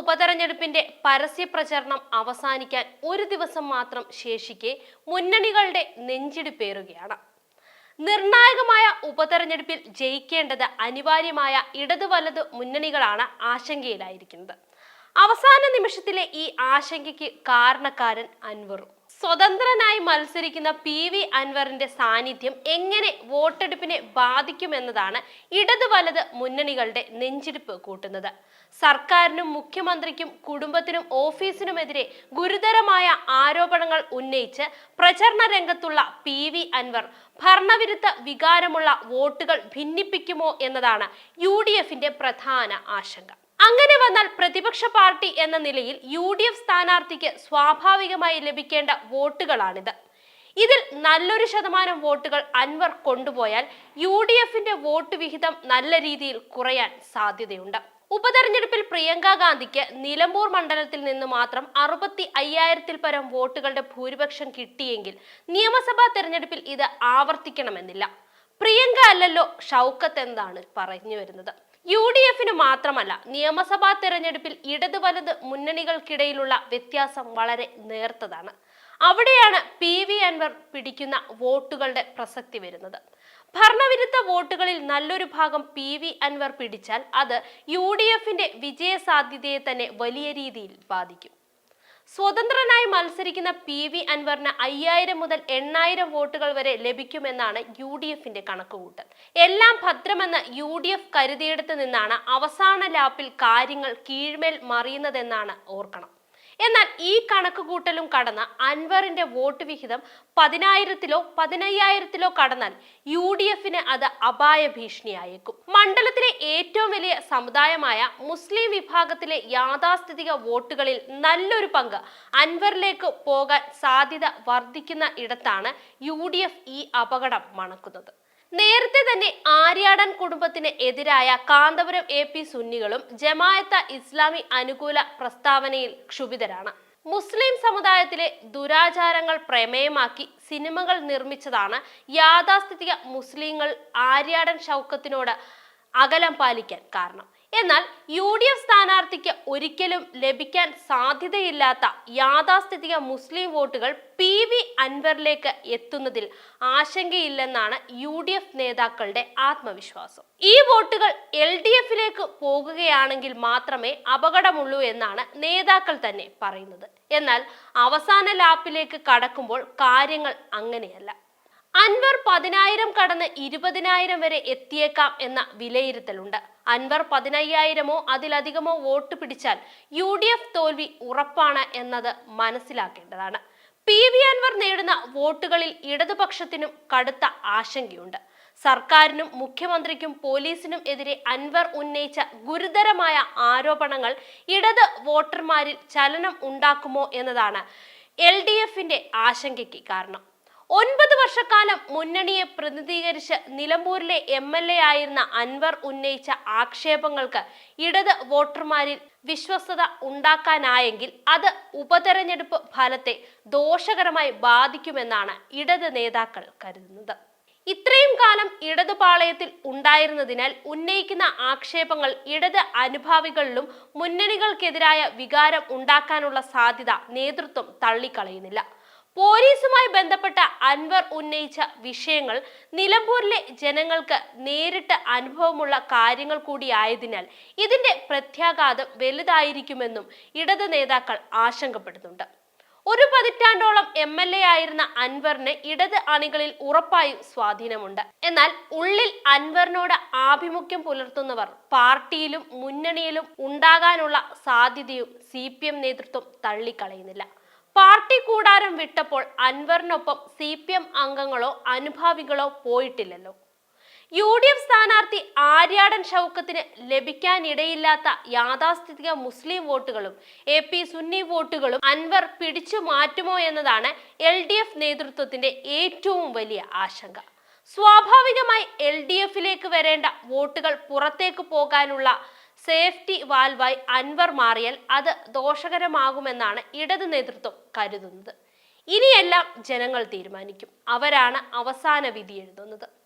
ഉപതെരഞ്ഞെടുപ്പിന്റെ പരസ്യ പ്രചരണം അവസാനിക്കാൻ ഒരു ദിവസം മാത്രം ശേഷിക്കെ മുന്നണികളുടെ നെഞ്ചിടിപ്പേറുകയാണ്. നിർണായകമായ ഉപതെരഞ്ഞെടുപ്പിൽ ജയിക്കേണ്ടത് അനിവാര്യമായ ഇടതു വലത് മുന്നണികളാണ് ആശങ്കയിലായിരിക്കുന്നത്. അവസാന നിമിഷത്തിലെ ഈ ആശങ്കയ്ക്ക് കാരണക്കാരൻ അൻവറും. സ്വതന്ത്രനായി മത്സരിക്കുന്ന പി വി അൻവറിന്റെ സാന്നിധ്യം എങ്ങനെ വോട്ടെടുപ്പിനെ ബാധിക്കുമെന്നതാണ് ഇടത് വലത് മുന്നണികളുടെ നെഞ്ചിടിപ്പ് കൂട്ടുന്നത്. സർക്കാരിനും മുഖ്യമന്ത്രിക്കും കുടുംബത്തിനും ഓഫീസിനുമെതിരെ ഗുരുതരമായ ആരോപണങ്ങൾ ഉന്നയിച്ച് പ്രചരണ രംഗത്തുള്ള പി വി അൻവർ ഭരണവിരുദ്ധ വികാരമുള്ള വോട്ടുകൾ ഭിന്നിപ്പിക്കുമോ എന്നതാണ് യു ഡി എഫിന്റെ പ്രധാന ആശങ്ക. അങ്ങനെ വന്നാൽ പ്രതിപക്ഷ പാർട്ടി എന്ന നിലയിൽ യു ഡി എഫ് സ്ഥാനാർത്ഥിക്ക് സ്വാഭാവികമായി ലഭിക്കേണ്ട വോട്ടുകളാണിത്. ഇതിൽ നല്ലൊരു ശതമാനം വോട്ടുകൾ അൻവർ കൊണ്ടുപോയാൽ യു ഡി എഫിന്റെ വോട്ട് വിഹിതം നല്ല രീതിയിൽ കുറയാൻ സാധ്യതയുണ്ട്. ഉപതെരഞ്ഞെടുപ്പിൽ പ്രിയങ്ക ഗാന്ധിക്ക് നിലമ്പൂർ മണ്ഡലത്തിൽ നിന്ന് മാത്രം അറുപത്തി അയ്യായിരത്തിൽ പരം വോട്ടുകളുടെ ഭൂരിപക്ഷം കിട്ടിയെങ്കിൽ നിയമസഭാ തെരഞ്ഞെടുപ്പിൽ ഇത് ആവർത്തിക്കണമെന്നില്ല. പ്രിയങ്ക അല്ലല്ലോ ഷൗക്കത്ത് എന്നാണ് പറഞ്ഞു വരുന്നത്. യു ഡി എഫിന് മാത്രമല്ല നിയമസഭാ തെരഞ്ഞെടുപ്പിൽ ഇടത് വലത് മുന്നണികൾക്കിടയിലുള്ള വ്യത്യാസം വളരെ നേർത്തതാണ്. അവിടെയാണ് പി വി അൻവർ പിടിക്കുന്ന വോട്ടുകളുടെ പ്രസക്തി വരുന്നത്. ഭരണവിരുദ്ധ വോട്ടുകളിൽ നല്ലൊരു ഭാഗം പി വി അൻവർ പിടിച്ചാൽ അത് യു ഡി എഫിന്റെ വിജയ സാധ്യതയെ തന്നെ വലിയ രീതിയിൽ ബാധിക്കും. സ്വതന്ത്രനായി മത്സരിക്കുന്ന പി വി അൻവറിന് അയ്യായിരം മുതൽ എണ്ണായിരം വോട്ടുകൾ വരെ ലഭിക്കുമെന്നാണ് യു ഡി എഫിന്റെ കണക്കുകൂട്ടൽ. എല്ലാം ഭദ്രമെന്ന് യു ഡി എഫ് കരുതിയെടുത്ത് നിന്നാണ് അവസാന ലാപ്പിൽ കാര്യങ്ങൾ കീഴ്മേൽ മറിയുന്നതെന്നാണ് ഓർക്കണം. എന്നാൽ ഈ കണക്കുകൂട്ടലും കടന്ന അൻവറിന്റെ വോട്ട് വിഹിതം പതിനായിരത്തിലോ പതിനയ്യായിരത്തിലോ കടന്നാൽ യു ഡി എഫിന് അത് അപായ ഭീഷണിയായേക്കും. മണ്ഡലത്തിലെ ഏറ്റവും വലിയ സമുദായമായ മുസ്ലിം വിഭാഗത്തിലെ യാഥാസ്ഥിതിക വോട്ടുകളിൽ നല്ലൊരു പങ്ക് അൻവറിലേക്ക് പോകാൻ സാധ്യത വർദ്ധിക്കുന്ന ഇടത്താണ് യു ഈ അപകടം മണക്കുന്നത്. നേരത്തെ തന്നെ ആര്യാടൻ കുടുംബത്തിന് എതിരായ കാന്തപുരം എ പി സുന്നികളും ജമായത്ത ഇസ്ലാമി അനുകൂല പ്രസ്താവനയിൽ ക്ഷുഭിതരാണ്. മുസ്ലിം സമുദായത്തിലെ ദുരാചാരങ്ങൾ പ്രമേയമാക്കി സിനിമകൾ നിർമ്മിച്ചതാണ് യാഥാസ്ഥിതിക മുസ്ലിങ്ങൾ ആര്യാടൻ ഷൗക്കത്തിനോട് അകലം പാലിക്കാൻ കാരണം. എന്നാൽ യു ഡി എഫ് സ്ഥാനാർത്ഥിക്ക് ഒരിക്കലും ലഭിക്കാൻ സാധ്യതയില്ലാത്ത യാഥാസ്ഥിതിക മുസ്ലിം വോട്ടുകൾ പി വി അൻവറിലേക്ക് എത്തുന്നതിൽ ആശങ്കയില്ലെന്നാണ് യു ഡി എഫ് നേതാക്കളുടെ ആത്മവിശ്വാസം. ഈ വോട്ടുകൾ എൽ ഡി എഫിലേക്ക് പോകുകയാണെങ്കിൽ മാത്രമേ അപകടമുള്ളൂ എന്നാണ് നേതാക്കൾ തന്നെ പറയുന്നത്. എന്നാൽ അവസാന ലാപ്പിലേക്ക് കടക്കുമ്പോൾ കാര്യങ്ങൾ അങ്ങനെയല്ല. അൻവർ പതിനായിരം കടന്ന് ഇരുപതിനായിരം വരെ എത്തിയേക്കാം എന്ന വിലയിരുത്തലുണ്ട്. അൻവർ പതിനയ്യായിരമോ അതിലധികമോ വോട്ട് പിടിച്ചാൽ യു ഡി എഫ് തോൽവി ഉറപ്പാണ് എന്നത് മനസ്സിലാക്കേണ്ടതാണ്. പി വി അൻവർ നേടുന്ന വോട്ടുകളിൽ ഇടതുപക്ഷത്തിനും കടുത്ത ആശങ്കയുണ്ട്. സർക്കാരിനും മുഖ്യമന്ത്രിക്കും പോലീസിനും എതിരെ അൻവർ ഉന്നയിച്ച ഗുരുതരമായ ആരോപണങ്ങൾ ഇടത് വോട്ടർമാരിൽ ചലനം ഉണ്ടാക്കുമോ എന്നതാണ് എൽ ഡി എഫിന്റെ ആശങ്കയ്ക്ക് കാരണം. ഒൻപത് വർഷക്കാലം മുന്നണിയെ പ്രതിനിധീകരിച്ച് നിലമ്പൂരിലെ എം എൽ എ ആയിരുന്ന അൻവർ ഉന്നയിച്ച ആക്ഷേപങ്ങൾക്ക് ഇടത് വോട്ടർമാരിൽ വിശ്വസ്തത ഉണ്ടാക്കാനായെങ്കിൽ അത് ഉപതെരഞ്ഞെടുപ്പ് ഫലത്തെ ദോഷകരമായി ബാധിക്കുമെന്നാണ് ഇടത് നേതാക്കൾ കരുതുന്നത്. ഇത്രയും കാലം ഇടതുപാളയത്തിൽ ഉണ്ടായിരുന്നതിനാൽ ഉന്നയിക്കുന്ന ആക്ഷേപങ്ങൾ ഇടത് അനുഭാവികളിലും മുന്നണികൾക്കെതിരായ വികാരം ഉണ്ടാക്കാനുള്ള സാധ്യത നേതൃത്വം തള്ളിക്കളയുന്നില്ല. പോലീസുമായി ബന്ധപ്പെട്ട അൻവർ ഉന്നയിച്ച വിഷയങ്ങൾ നിലമ്പൂരിലെ ജനങ്ങൾക്ക് നേരിട്ട് അനുഭവമുള്ള കാര്യങ്ങൾ കൂടിയായതിനാൽ ഇതിന്റെ പ്രത്യാഘാതം വലുതായിരിക്കുമെന്നും ഇടത് നേതാക്കൾ ആശങ്കപ്പെടുന്നുണ്ട്. ഒരു പതിറ്റാണ്ടോളം എം എൽ എ ആയിരുന്ന അൻവറിന് ഇടത് അണികളിൽ ഉറപ്പായും സ്വാധീനമുണ്ട്. എന്നാൽ ഉള്ളിൽ അൻവറിനോട് ആഭിമുഖ്യം പുലർത്തുന്നവർ പാർട്ടിയിലും മുന്നണിയിലും ഉണ്ടാകാനുള്ള സാധ്യതയും സി നേതൃത്വം തള്ളിക്കളയുന്നില്ല. പാർട്ടി കൂടാരം വിട്ടപ്പോൾ അൻവറിനൊപ്പം സി പി എം അംഗങ്ങളോ അനുഭാവികളോ പോയിട്ടില്ലല്ലോ. യു ഡി എഫ് സ്ഥാനാർത്ഥി ആര്യാടൻ ഷൗക്കത്തിന് ലഭിക്കാനിടയില്ലാത്ത യാഥാസ്ഥിതിക മുസ്ലിം വോട്ടുകളും എ പി സുന്നി വോട്ടുകളും അൻവർ പിടിച്ചു മാറ്റുമോ എന്നതാണ് എൽ ഡി എഫ് നേതൃത്വത്തിന്റെ ഏറ്റവും വലിയ ആശങ്ക. സ്വാഭാവികമായി എൽ ഡി എഫിലേക്ക് വരേണ്ട വോട്ടുകൾ പുറത്തേക്ക് പോകാനുള്ള സേഫ്റ്റി വാൽവായി അൻവർ മാറിയാൽ അത് ദോഷകരമാകുമെന്നാണ് ഇടത് നേതൃത്വം കരുതുന്നത്. ഇനിയെല്ലാം ജനങ്ങൾ തീരുമാനിക്കും. അവരാണ് അവസാന വിധി എഴുതുന്നത്.